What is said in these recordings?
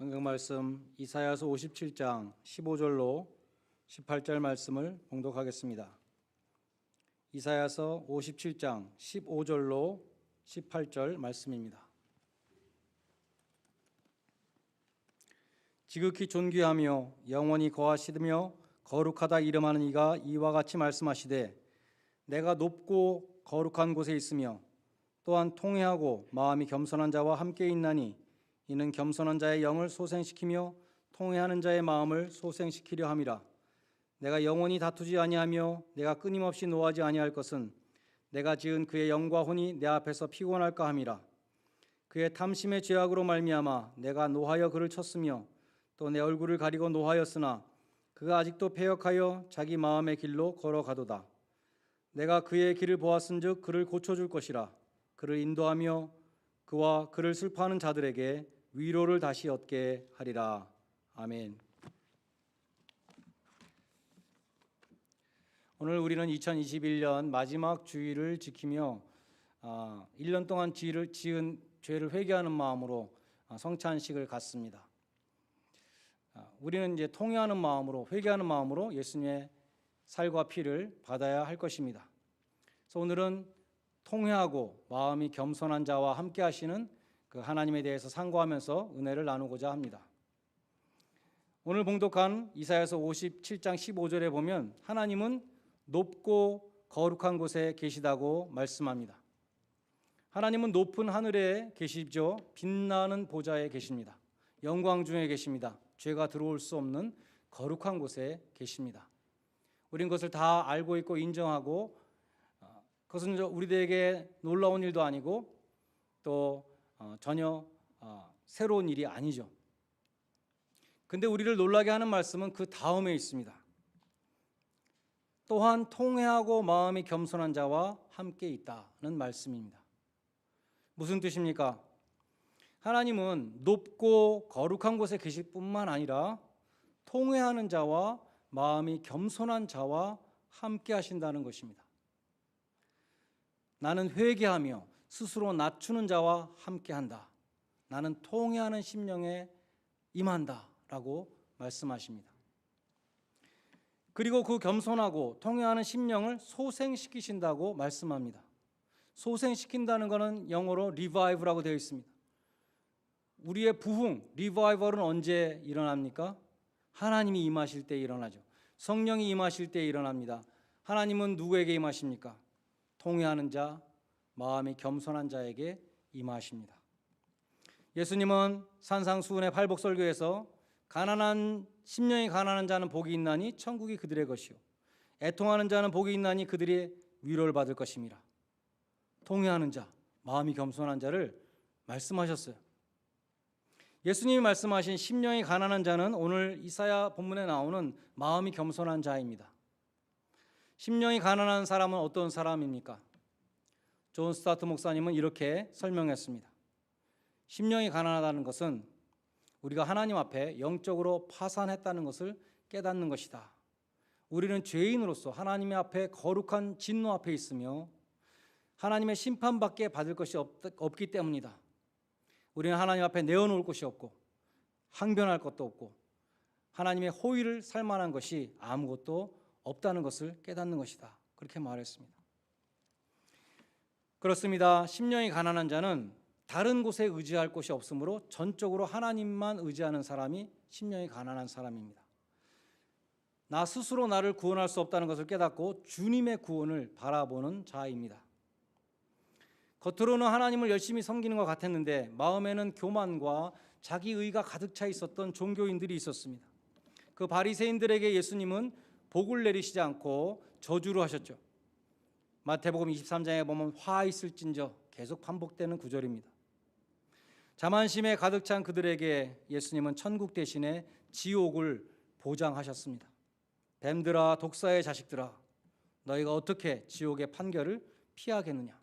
성경 말씀 이사야서 57장 15절로 18절 말씀을 봉독하겠습니다. 이사야서 57장 15절로 18절 말씀입니다. 지극히 존귀하며 영원히 거하시며 거룩하다 이름하는 이가 이와 같이 말씀하시되 내가 높고 거룩한 곳에 있으며 또한 통회하고 마음이 겸손한 자와 함께 있나니 이는 겸손한 자의 영을 소생시키며 통회하는 자의 마음을 소생시키려 함이라. 내가 영원히 다투지 아니하며 내가 끊임없이 노하지 아니할 것은 내가 지은 그의 영과 혼이 내 앞에서 피곤할까 함이라. 그의 탐심의 죄악으로 말미암아 내가 노하여 그를 쳤으며 또 내 얼굴을 가리고 노하였으나 그가 아직도 패역하여 자기 마음의 길로 걸어가도다. 내가 그의 길을 보았은즉 그를 고쳐줄 것이라. 그를 인도하며 그와 그를 슬퍼하는 자들에게 위로를 다시 얻게 하리라 아멘. 오늘 우리는 2021년 마지막 주일을 지키며 아, 1년 동안 지을, 지은 죄를 회개하는 마음으로 아, 성찬식을 갖습니다. 아, 우리는 이제 통회하는 마음으로 회개하는 마음으로 예수님의 살과 피를 받아야 할 것입니다. 그래서 오늘은 통회하고 마음이 겸손한 자와 함께 하시는 그 하나님에 대해서 상고하면서 은혜를 나누고자 합니다. 오늘 봉독한 이사야서 57장 15절에 보면 하나님은 높고 거룩한 곳에 계시다고 말씀합니다. 하나님은 높은 하늘에 계시죠. 빛나는 보좌에 계십니다. 영광 중에 계십니다. 죄가 들어올 수 없는 거룩한 곳에 계십니다. 우린 그것을 다 알고 있고 인정하고 어, 그것은 우리들에게 놀라운 일도 아니고 또 어, 전혀 어, 새로운 일이 아니죠. 근데 우리를 놀라게 하는 말씀은 그 다음에 있습니다. 또한 통회하고 마음이 겸손한 자와 함께 있다는 말씀입니다. 무슨 뜻입니까? 하나님은 높고 거룩한 곳에 계실 뿐만 아니라 통회하는 자와 마음이 겸손한 자와 함께 하신다는 것입니다. 나는 회개하며 스스로 낮추는 자와 함께 한다. 나는 통회하는 심령에 임한다라고 말씀하십니다. 그리고 그 겸손하고 통회하는 심령을 소생시키신다고 말씀합니다. 소생시킨다는 것은 영어로 revive라고 되어 있습니다. 우리의 부흥, 리바이벌은 언제 일어납니까? 하나님이 임하실 때 일어나죠. 성령이 임하실 때 일어납니다. 하나님은 누구에게 임하십니까? 통회하는 자, 마음이 겸손한 자에게 임하십니다. 예수님은 산상수훈의 팔복설교에서 가난한 심령이 가난한 자는 복이 있나니 천국이 그들의 것이요 애통하는 자는 복이 있나니 그들이 위로를 받을 것입니다. 통회하는 자, 마음이 겸손한 자를 말씀하셨어요. 예수님이 말씀하신 심령이 가난한 자는 오늘 이사야 본문에 나오는 마음이 겸손한 자입니다. 심령이 가난한 사람은 어떤 사람입니까? 존 스타트 목사님은 이렇게 설명했습니다. 심령이 가난하다는 것은 우리가 하나님 앞에 영적으로 파산했다는 것을 깨닫는 것이다. 우리는 죄인으로서 하나님의 앞에 거룩한 진노 앞에 있으며 하나님의 심판밖에 받을 것이 없, 기 때문이다. 우리는 하나님 앞에 내어놓을 곳이 없고 항변할 것도 없고 하나님의 호의를 살 만한 것이 아무것도 없다는 것을 깨닫는 것이다. 그렇게 말했습니다. 그렇습니다. 심령이 가난한 자는 다른 곳에 의지할 곳이 없으므로 전적으로 하나님만 의지하는 사람이 심령이 가난한 사람입니다. 나 스스로 나를 구원할 수 없다는 것을 깨닫고 주님의 구원을 바라보는 자입니다. 겉으로는 하나님을 열심히 섬기는 것 같았는데 마음에는 교만과 자기 의가 가득 차 있었던 종교인들이 있었습니다. 그 바리새인들에게 예수님은 복을 내리시지 않고 저주를 하셨죠. 마태복음 23장에 보면 화 있을진저 계속 반복되는 구절입니다. 자만심에 가득 찬 그들에게 예수님은 천국 대신에 지옥을 보장하셨습니다. 뱀들아 독사의 자식들아 너희가 어떻게 지옥의 판결을 피하겠느냐?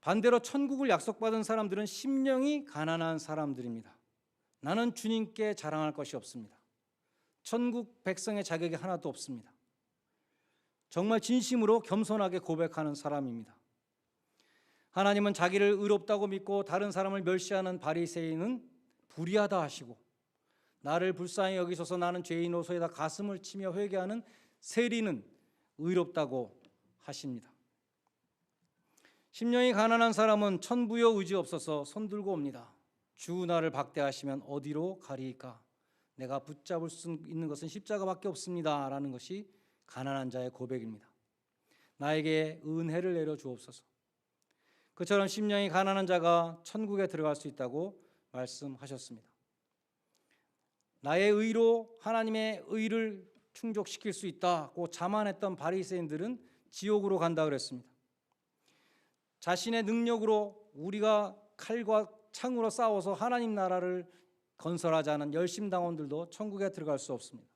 반대로 천국을 약속받은 사람들은 심령이 가난한 사람들입니다. 나는 주님께 자랑할 것이 없습니다. 천국 백성의 자격이 하나도 없습니다. 정말 진심으로 겸손하게 고백하는 사람입니다. 하나님은 자기를 의롭다고 믿고 다른 사람을 멸시하는 바리새인은 불의하다 하시고 나를 불쌍히 여기소서 나는 죄인으로서이다 가슴을 치며 회개하는 세리는 의롭다고 하십니다. 심령이 가난한 사람은 천부여 의지 없어서 손 들고 옵니다. 주 나를 박대하시면 어디로 가리이까? 내가 붙잡을 수 있는 것은 십자가밖에 없습니다라는 것이 가난한 자의 고백입니다. 나에게 은혜를 내려 주옵소서. 그처럼 심령이 가난한 자가 천국에 들어갈 수 있다고 말씀하셨습니다. 나의 의로 하나님의 의를 충족시킬 수 있다고 자만했던 바리새인들은 지옥으로 간다 그랬습니다. 자신의 능력으로 우리가 칼과 창으로 싸워서 하나님 나라를 건설하자는 열심당원들도 천국에 들어갈 수 없습니다.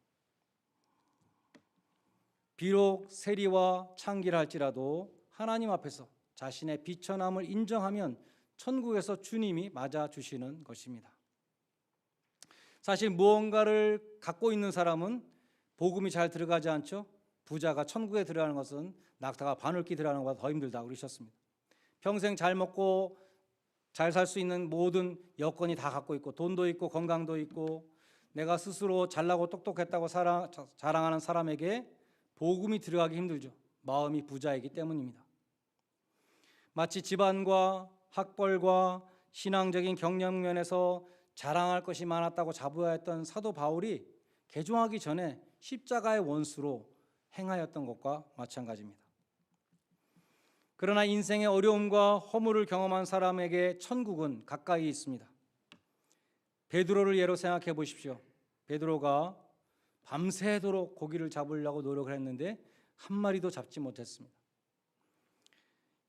비록 세리와 창기를 할지라도 하나님 앞에서 자신의 비천함을 인정하면 천국에서 주님이 맞아 주시는 것입니다. 사실 무언가를 갖고 있는 사람은 복음이 잘 들어가지 않죠. 부자가 천국에 들어가는 것은 낙타가 바늘기 들어가는 것보다 더 힘들다 그러셨습니다. 평생 잘 먹고 잘 살 수 있는 모든 여건이 다 갖고 있고 돈도 있고 건강도 있고 내가 스스로 잘나고 똑똑했다고 자랑하는 사람에게 복음이 들어가기 힘들죠. 마음이 부자이기 때문입니다. 마치 집안과 학벌과 신앙적인 경력 면에서 자랑할 것이 많았다고 자부하였던 사도 바울이 개종하기 전에 십자가의 원수로 행하였던 것과 마찬가지입니다. 그러나 인생의 어려움과 허물을 경험한 사람에게 천국은 가까이 있습니다. 베드로를 예로 생각해 보십시오. 베드로가 밤새도록 고기를 잡으려고 노력을 했는데 한 마리도 잡지 못했습니다.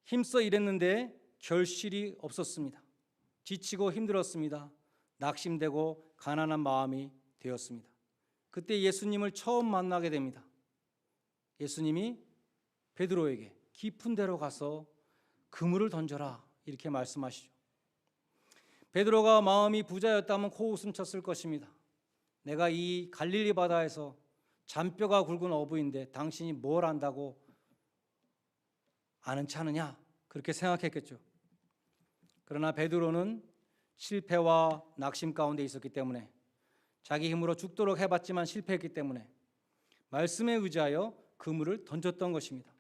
힘써 일했는데 결실이 없었습니다. 지치고 힘들었습니다. 낙심되고 가난한 마음이 되었습니다. 그때 예수님을 처음 만나게 됩니다. 예수님이 베드로에게 깊은 데로 가서 그물을 던져라 이렇게 말씀하시죠. 베드로가 마음이 부자였다면 코웃음 쳤을 것입니다. 내가 이 갈릴리 바다에서 잔뼈가 굵은 어부인데 당신이 뭘 안다고 아는 체 않느냐 그렇게 생각했겠죠. 그러나 베드로는 실패와 낙심 가운데 있었기 때문에 자기 힘으로 죽도록 해봤지만 실패했기 때문에 말씀에 의지하여 그물을 던졌던 것입니다.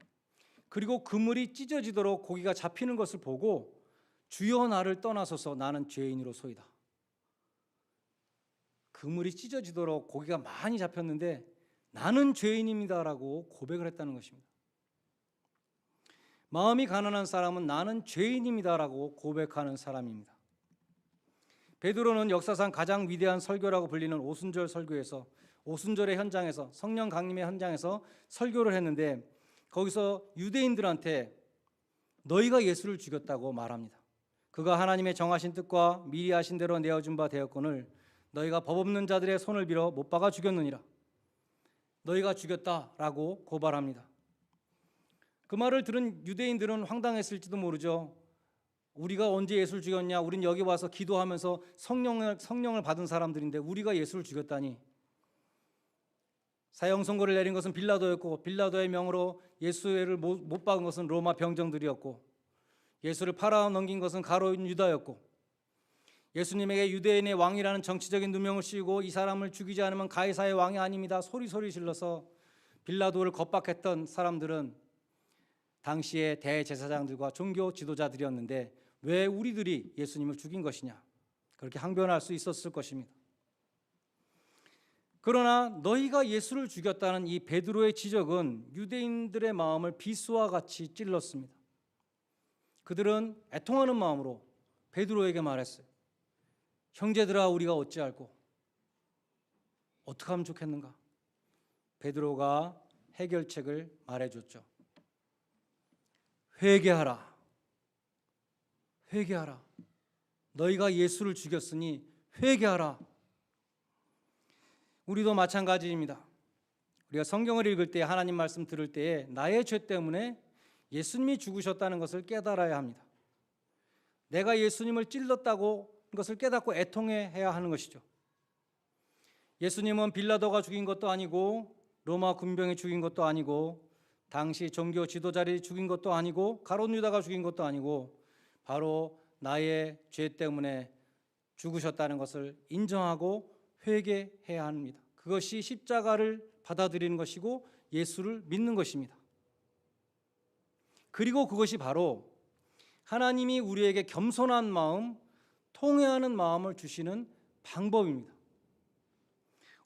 그리고 그물이 찢어지도록 고기가 잡히는 것을 보고 주여 나를 떠나소서 나는 죄인으로 소이다. 그물이 찢어지도록 고기가 많이 잡혔는데 나는 죄인입니다라고 고백을 했다는 것입니다. 마음이 가난한 사람은 나는 죄인입니다라고 고백하는 사람입니다. 베드로는 역사상 가장 위대한 설교라고 불리는 오순절 설교에서 오순절의 현장에서 성령 강림의 현장에서 설교를 했는데 거기서 유대인들한테 너희가 예수를 죽였다고 말합니다. 그가 하나님의 정하신 뜻과 미리 하신 대로 내어준 바 되었거늘 너희가 법 없는 자들의 손을 빌어 못 박아 죽였느니라. 너희가 죽였다라고 고발합니다. 그 말을 들은 유대인들은 황당했을지도 모르죠. 우리가 언제 예수를 죽였냐? 우린 여기 와서 기도하면서 성령을 성령을 받은 사람들인데 우리가 예수를 죽였다니. 사형 선고를 내린 것은 빌라도였고 빌라도의 명으로 예수를 못 박은 것은 로마 병정들이었고 예수를 팔아 넘긴 것은 가로인 유다였고 예수님에게 유대인의 왕이라는 정치적인 누명을 씌우고 이 사람을 죽이지 않으면 가이사의 왕이 아닙니다. 소리소리 질러서 빌라도를 겁박했던 사람들은 당시의 대제사장들과 종교 지도자들이었는데 왜 우리들이 예수님을 죽인 것이냐 그렇게 항변할 수 있었을 것입니다. 그러나 너희가 예수를 죽였다는 이 베드로의 지적은 유대인들의 마음을 비수와 같이 찔렀습니다. 그들은 애통하는 마음으로 베드로에게 말했어요. 형제들아 우리가 어찌할꼬 어떻게 하면 좋겠는가? 베드로가 해결책을 말해줬죠. 회개하라. 회개하라. 너희가 예수를 죽였으니 회개하라. 우리도 마찬가지입니다. 우리가 성경을 읽을 때 하나님 말씀 들을 때에 나의 죄 때문에 예수님이 죽으셨다는 것을 깨달아야 합니다. 내가 예수님을 찔렀다고 것을 깨닫고 애통해야 하는 것이죠. 예수님은 빌라도가 죽인 것도 아니고 로마 군병이 죽인 것도 아니고 당시 종교 지도자들이 죽인 것도 아니고 가론 유다가 죽인 것도 아니고 바로 나의 죄 때문에 죽으셨다는 것을 인정하고 회개해야 합니다. 그것이 십자가를 받아들이는 것이고 예수를 믿는 것입니다. 그리고 그것이 바로 하나님이 우리에게 겸손한 마음, 통회하는 마음을 주시는 방법입니다.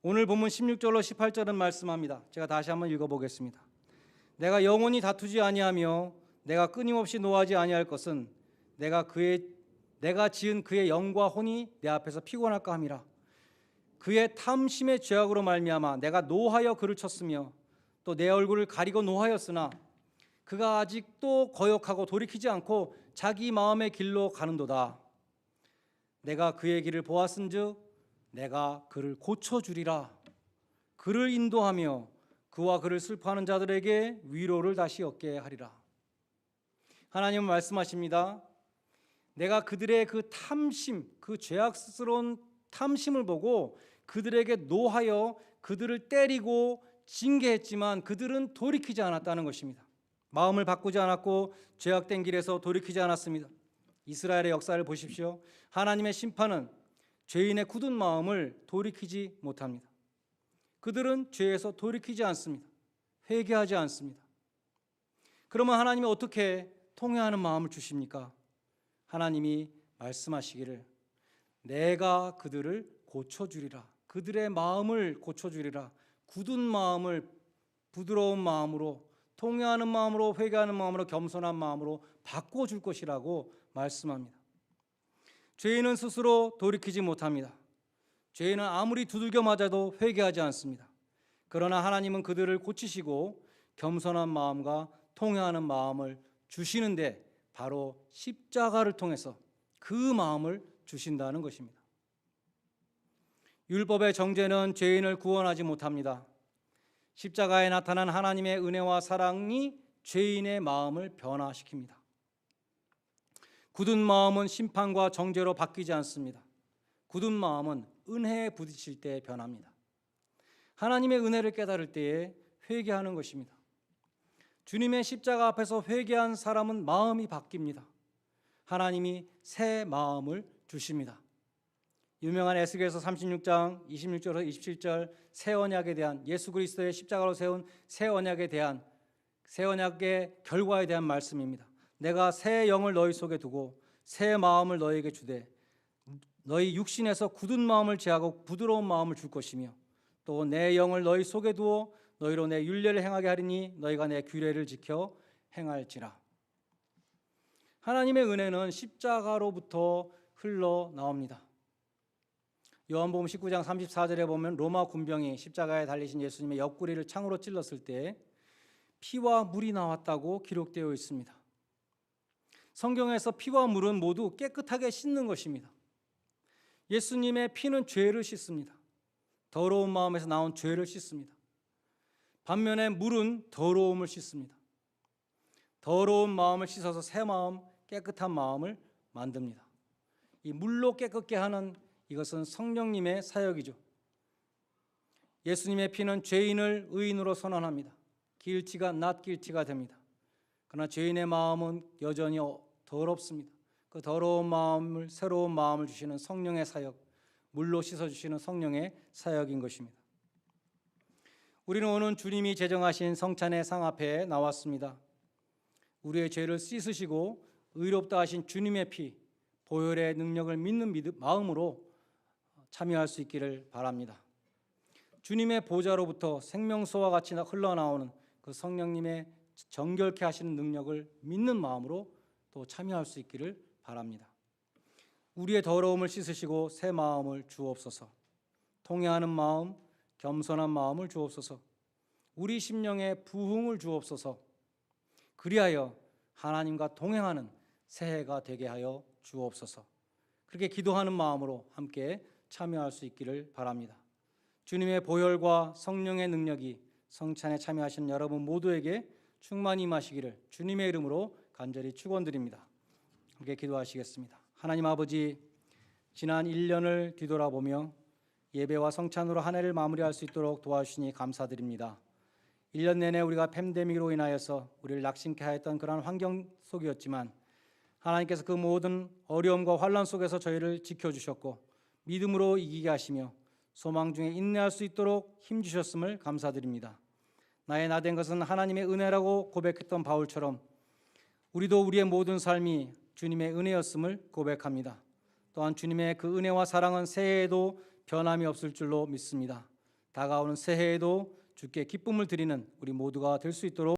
오늘 본문 16절로 18절은 말씀합니다. 제가 다시 한번 읽어보겠습니다. 내가 영원히 다투지 아니하며 내가 끊임없이 노하지 아니할 것은 내가 그의 내가 지은 그의 영과 혼이 내 앞에서 피곤할까 함이라. 그의 탐심의 죄악으로 말미암아 내가 노하여 그를 쳤으며 또 내 얼굴을 가리고 노하였으나 그가 아직도 거역하고 돌이키지 않고 자기 마음의 길로 가는도다. 내가 그의 길을 보았은즉 내가 그를 고쳐 주리라. 그를 인도하며 그와 그를 슬퍼하는 자들에게 위로를 다시 얻게 하리라. 하나님은 말씀하십니다. 내가 그들의 그 탐심, 그 죄악스러운 탐심을 보고 그들에게 노하여 그들을 때리고 징계했지만 그들은 돌이키지 않았다는 것입니다. 마음을 바꾸지 않았고 죄악된 길에서 돌이키지 않았습니다. 이스라엘의 역사를 보십시오. 하나님의 심판은 죄인의 굳은 마음을 돌이키지 못합니다. 그들은 죄에서 돌이키지 않습니다. 회개하지 않습니다. 그러면 하나님이 어떻게 통회하는 마음을 주십니까? 하나님이 말씀하시기를 내가 그들을 고쳐 주리라. 그들의 마음을 고쳐 주리라. 굳은 마음을 부드러운 마음으로 통회하는 마음으로 회개하는 마음으로 겸손한 마음으로 바꿔 줄 것이라고 말씀합니다. 죄인은 스스로 돌이키지 못합니다. 죄인은 아무리 두들겨 맞아도 회개하지 않습니다. 그러나 하나님은 그들을 고치시고 겸손한 마음과 통회하는 마음을 주시는데 바로 십자가를 통해서 그 마음을 주신다는 것입니다. 율법의 정죄는 죄인을 구원하지 못합니다. 십자가에 나타난 하나님의 은혜와 사랑이 죄인의 마음을 변화시킵니다. 굳은 마음은 심판과 정죄로 바뀌지 않습니다. 굳은 마음은 은혜에 부딪힐 때 변합니다. 하나님의 은혜를 깨달을 때에 회개하는 것입니다. 주님의 십자가 앞에서 회개한 사람은 마음이 바뀝니다. 하나님이 새 마음을 주십니다. 유명한 에스겔서 36장 26절에서 27절 새 언약에 대한 예수 그리스도의 십자가로 세운 새 언약에 대한 새 언약의 결과에 대한 말씀입니다. 내가 새 영을 너희 속에 두고 새 마음을 너희에게 주되 너희 육신에서 굳은 마음을 제하고 부드러운 마음을 줄 것이며 또 내 영을 너희 속에 두어 너희로 내 윤례를 행하게 하리니 너희가 내 규례를 지켜 행할지라. 하나님의 은혜는 십자가로부터 흘러 나옵니다. 요한복음 19장 34절에 보면 로마 군병이 십자가에 달리신 예수님의 옆구리를 창으로 찔렀을 때 피와 물이 나왔다고 기록되어 있습니다. 성경에서 피와 물은 모두 깨끗하게 씻는 것입니다. 예수님의 피는 죄를 씻습니다. 더러운 마음에서 나온 죄를 씻습니다. 반면에 물은 더러움을 씻습니다. 더러운 마음을 씻어서 새 마음, 깨끗한 마음을 만듭니다. 이 물로 깨끗게 하는 이것은 성령님의 사역이죠. 예수님의 피는 죄인을 의인으로 선언합니다. 길티가 낫길티가 됩니다. 그러나 죄인의 마음은 여전히 더럽습니다. 그 더러운 마음을 새로운 마음을 주시는 성령의 사역, 물로 씻어 주시는 성령의 사역인 것입니다. 우리는 오늘 주님이 제정하신 성찬의 상 앞에 나왔습니다. 우리의 죄를 씻으시고 의롭다 하신 주님의 피, 보혈의 능력을 믿는 마음으로 참여할 수 있기를 바랍니다. 주님의 보좌로부터 생명수와 같이 흘러나오는 그 성령님의 정결케 하시는 능력을 믿는 마음으로 또 참여할 수 있기를 바랍니다. 우리의 더러움을 씻으시고 새 마음을 주옵소서. 통회하는 마음, 겸손한 마음을 주옵소서. 우리 심령에 부흥을 주옵소서. 그리하여 하나님과 동행하는 새해가 되게 하여 주옵소서. 그렇게 기도하는 마음으로 함께 참여할 수 있기를 바랍니다. 주님의 보혈과 성령의 능력이 성찬에 참여하신 여러분 모두에게 충만히 임하시기를 주님의 이름으로 간절히 축원드립니다. 함께 기도하시겠습니다. 하나님 아버지 지난 1년을 뒤돌아보며 예배와 성찬으로 한 해를 마무리할 수 있도록 도와주시니 감사드립니다. 1년 내내 우리가 팬데믹으로 인하여서 우리를 낙심케 하였던 그러한 환경 속이었지만 하나님께서 그 모든 어려움과 환란 속에서 저희를 지켜주셨고 믿음으로 이기게 하시며 소망 중에 인내할 수 있도록 힘 주셨음을 감사드립니다. 나의 나 된 것은 하나님의 은혜라고 고백했던 바울처럼 우리도 우리의 모든 삶이 주님의 은혜였음을 고백합니다. 또한 주님의 그 은혜와 사랑은 새해에도 변함이 없을 줄로 믿습니다. 다가오는 새해에도 주께 기쁨을 드리는 우리 모두가 될 수 있도록